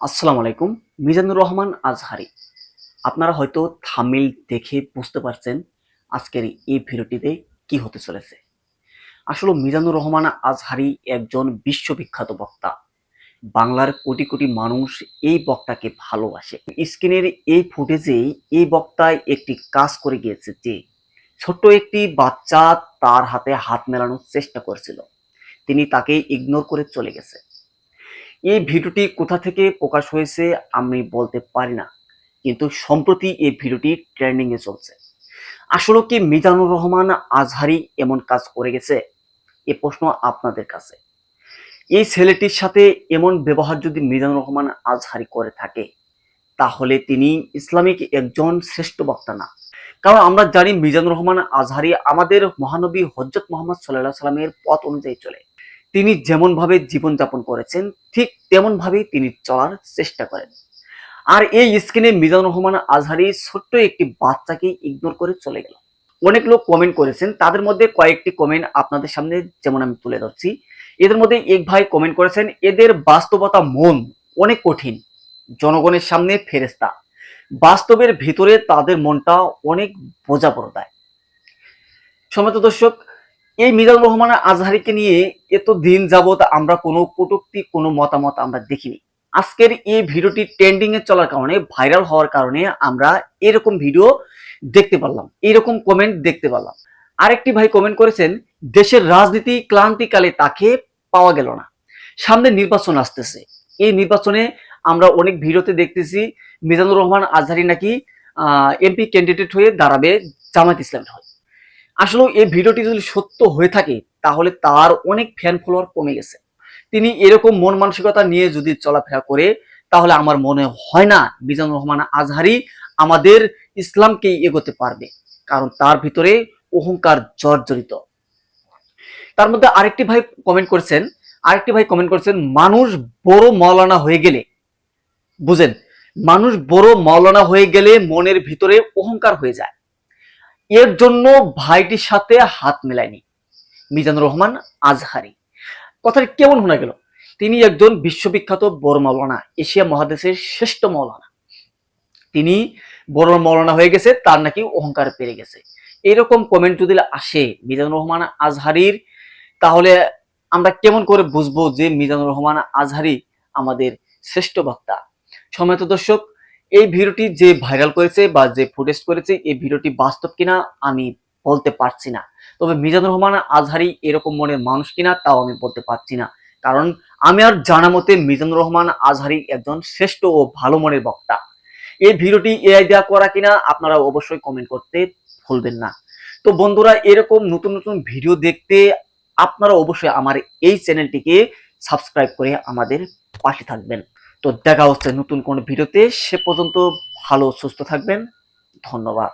আসসালামু আলাইকুম, মিজানুর রহমান আজহারি। আপনারা হয়তো থামিল দেখে বুঝতে পারছেন আজকের এই ভিডিওটিতে কি হতে চলেছে। আসলে মিজানুর রহমান আজহারি একজন বিশ্ববিখ্যাত বক্তা। বাংলার কোটি কোটি মানুষ এই বক্তাকে ভালোবাসে। স্ক্রিনের এই ফুটেজেই এই বক্তায় একটি কাজ করে গিয়েছে যে, ছোট্ট একটি বাচ্চা তার হাতে হাত মেলানোর চেষ্টা করেছিল। তিনি তাকে ইগনোর করে চলে গেছে। এই ভিডিওটি কোথা থেকে প্রকাশ হয়েছে আমি বলতে পারি না, কিন্তু সম্প্রতি এই ভিডিওটি ট্রেন্ডিং এ চলছে। আসলে কি মিজানুর রহমান আজহারি এমন কাজ করে গেছে? এ প্রশ্ন আপনাদের কাছে। এই ছেলেটির সাথে এমন ব্যবহার যদি মিজানুর রহমান আজহারি করে থাকে, তাহলে তিনি ইসলামিক একজন শ্রেষ্ঠ বক্তা না। কারণ আমরা জানি মিজানুর রহমান আজহারি আমাদের মহানবী হজরত মোহাম্মদ সাল্লাহ সাল্লামের পথ অনুযায়ী চলে। তিনি যেমনভাবে জীবনযাপন করেছেন, ঠিক তেমন ভাবেই তিনি চলার চেষ্টা করেন। আর এই স্ক্রিনে মিজানুর রহমান আজহারি ছোট্ট একটি বাচ্চাকে ইগনোর করে চলে গেল। অনেক লোক কমেন্ট করেছেন, তাদের মধ্যে কয়েকটি কমেন্ট আপনাদের সামনে যেমন আমি তুলে ধরছি। এদের মধ্যে এক ভাই কমেন্ট করেছেন, এদের বাস্তবতা মন, অনেক কঠিন, জনগণের সামনে ফেরেস্তা বাস্তবের ভিতরে তাদের মনটা অনেক বোঝা পড়ে দেয় সমিত দর্শক এই মিজানুর রহমান আজহারিকে নিয়ে এত দিন যাবত আমরা কোনো কটুক্তি, কোনো মতামত আমরা দেখিনি। আজকের এই ভিডিওটি ট্রেন্ডিং এ চলার কারণে ভাইরাল হওয়ার কারণে আমরা এরকম ভিডিও দেখতে পারলাম, এরকম কমেন্ট দেখতে পারলাম। আরেকটি ভাই কমেন্ট করেছেন, দেশের রাজনীতি ক্লান্তিকালে তাকে পাওয়া গেল না। সামনে নির্বাচন আসতেছে। এই নির্বাচনে আমরা অনেক ভিডিওতে দেখতেছি মিজানুর রহমান আজহারি নাকি এমপি ক্যান্ডিডেট হয়ে দাঁড়াবে জামাত ইসলামের হয়ে। আসলে এই ভিডিওটি যদি সত্য হয়ে থাকে, তাহলে তার অনেক ফ্যান ফলোয়ার কমে গেছে। তিনি এরকম মন মানসিকতা নিয়ে যদি চলাফেরা করে, তাহলে আমার মনে হয় না মিজানুর রহমান আজহারি আমাদের ইসলামকে এগোতে পারবে, কারণ তার ভিতরে অহংকার জর্জরিত। তার মধ্যে আরেকটি ভাই কমেন্ট করেছেন, আরেকটি ভাই কমেন্ট করেছেন, মানুষ বড় মৌলানা হয়ে গেলে, বুঝেন, মানুষ বড় মৌলানা হয়ে গেলে মনের ভিতরে অহংকার হয়ে যায়। এর জন্য ভাইটির সাথে হাত মেলায়নি। মিজানুর রহমান আজহারি। কথাটি কেমন শোনা গেল? তিনি একজন বিশ্ববিখ্যাত বড় মৌলানা এশিয়া মহাদেশের শ্রেষ্ঠ মৌলানা তিনি বড় মৌলানা হয়ে গেছে, তার নাকি অহংকার পেরে গেছে। এরকম কমেন্ট যদি আসে মিজানুর রহমান আজহারির, তাহলে আমরা কেমন করে বুঝব যে মিজানুর রহমান আজহারি আমাদের শ্রেষ্ঠ বক্তা? সময়ত দর্শক এই ভিডিওটি যে ভাইরাল করেছে বা যে ফুটেজ করেছে, এই ভিডিওটি বাস্তব কিনা আমি বলতে পারছি না। তবে মিজানুর রহমান আজহারি এরকম মনের মানুষ কিনা তাও আমি বলতে পারছি না। কারণ আমি আর জানা মতে মিজানুর রহমান আজহারি একজন শ্রেষ্ঠ ও ভালো মনের বক্তা। এই ভিডিওটি এআই দেওয়া করা কিনা আপনারা অবশ্যই কমেন্ট করতে ভুলবেন না। তো বন্ধুরা, এরকম নতুন নতুন ভিডিও দেখতে আপনারা অবশ্যই আমার এই চ্যানেলটিকে সাবস্ক্রাইব করে আমাদের পাশে থাকবেন। তো দেখা হচ্ছে নতুন কোন ভিডিওতে সে পর্যন্ত ভালো সুস্থ থাকবেন। ধন্যবাদ।